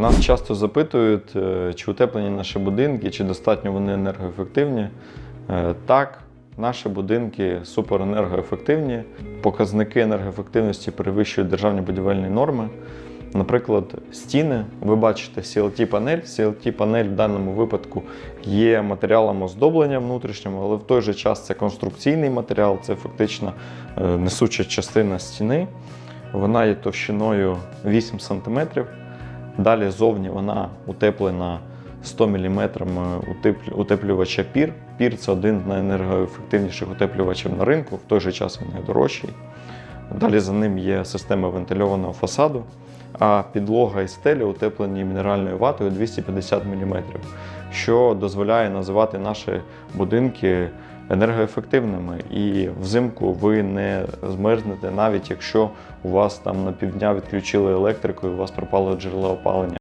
Нас часто запитують, е, чи утеплені наші будинки, чи достатньо вони енергоефективні. Е, Так, наші будинки суперенергоефективні. Показники енергоефективності перевищують державні будівельні норми. Наприклад, стіни, ви бачите CLT-панель. CLT-панель в даному випадку є матеріалом оздоблення внутрішнього, але в той же час це конструкційний матеріал, це фактично е, несуча частина стіни. Вона є товщиною 8 см. Далі зовні вона утеплена 100 мм утеплювача пір. Пір це один з найенергоефективніших утеплювачів на ринку, в той же час він найдорожчий. Далі за ним є система вентильованого фасаду, а підлога і стелі утеплені мінеральною ватою 250 мм, що дозволяє називати наші будинки енергоефективними. І взимку ви не змерзнете, навіть якщо у вас там на півдня відключили електрику і у вас пропало джерело опалення.